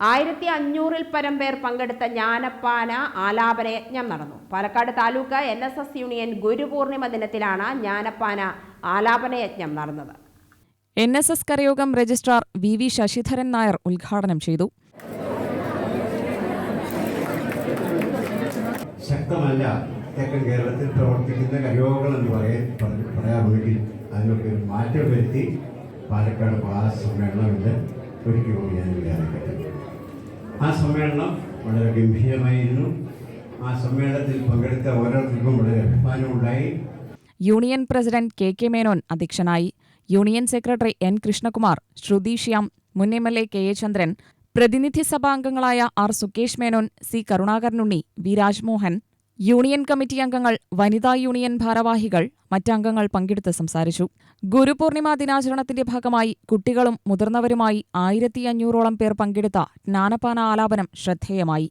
ആയിരത്തി അഞ്ഞൂറിൽ പരം പേർ പങ്കെടുത്ത ജ്ഞാനപ്പാന ആലാപനയജ്ഞം നടന്നു. Palakkad taluk N S S union Gurupurnima ദിനത്തിലാണ് ജ്ഞാനപ്പാന ആലാപനയജ്ഞം നടന്നത്. N S S Karayogam registrar V V Sasidharan Nair ഉദ്ഘാടനം ചെയ്തു. ശക്തമല്ല തെക്കൻ കേരളത്തിൽ പ്രവർത്തിക്കുന്ന കരയോഗങ്ങൾ എന്ന് പറയാൻ പറ- അതിനൊക്കെ ഒരു മാറ്റം വരുത്തി പാലക്കാട് മഹാസമ്മേളനമുണ്ട് ഒരുക്കി കൂടി ഞാൻ ഇവിടെ അറിയിക്കട്ടെ. ആ സമ്മേളനം വളരെ ഗംഭീരമായിരുന്നു. ആ സമ്മേളനത്തിൽ പങ്കെടുത്ത ഓരോരുത്തർക്കും വളരെ അഭിമാനമുണ്ടായി. Union president K K Menon അധ്യക്ഷനായി. Union secretary N Krishnakumar Shruti Shyam മുൻ M L A K A Chandran പ്രതിനിധി സഭാംഗങ്ങളായ R Sukesh Menon C Karunakaranunni V Rajmohan union committee അംഗങ്ങൾ വനിതാ യൂണിയൻ ഭാരവാഹികൾ മറ്റംഗങ്ങൾ പങ്കെടുത്ത് സംസാരിച്ചു. ഗുരുപൂർണിമ ദിനാചരണത്തിന്റെ ഭാഗമായി കുട്ടികളും മുതിർന്നവരുമായി ആയിരത്തി അഞ്ഞൂറോളം പേർ പങ്കെടുത്ത ജ്ഞാനപാന ആലാപനം ശ്രദ്ധേയമായി.